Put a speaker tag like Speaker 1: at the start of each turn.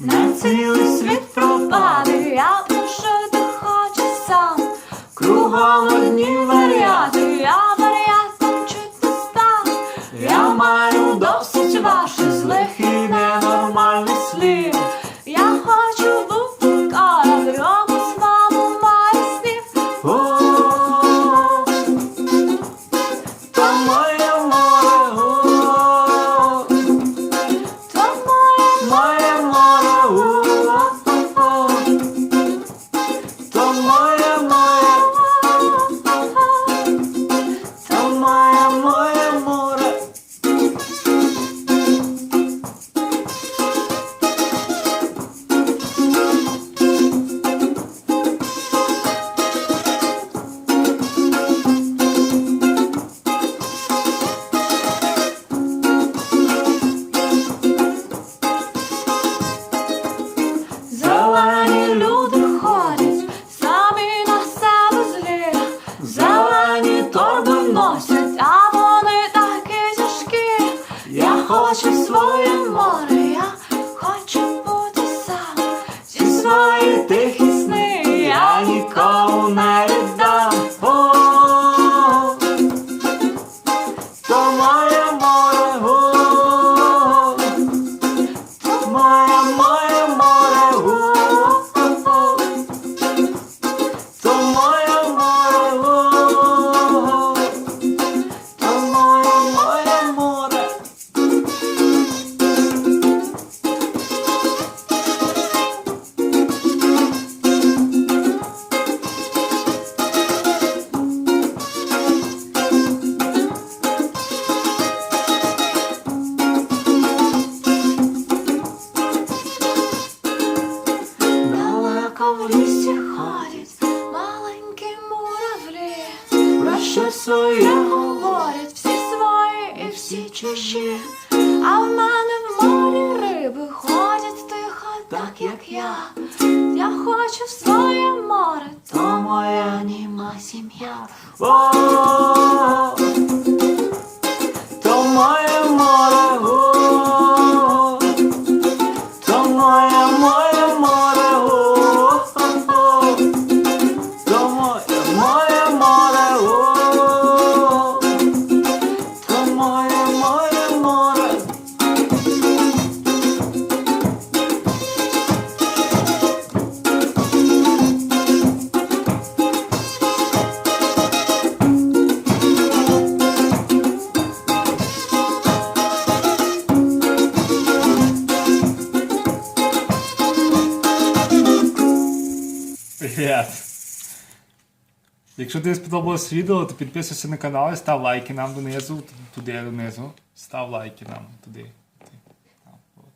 Speaker 1: На цілий світ пропаде, я лише ти сам. Кругом одні варіати, я варіатом чуть не став. Я маю досить ваших злих і ненормальних слів. Я хочу то своє море, я хочу бути сам. зі свої тихі сни я нікому не своє говорять всі свої і всі чужі. А в мене в морі риби ходять тихо, так як я. Я хочу в своє море, то моя німа сім'я. То моє море, то моє,
Speaker 2: Привіт! Якщо тобі сподобалось відео, то підписуйся на канал і став лайки нам донизу, туди донизу. Став лайки нам туди.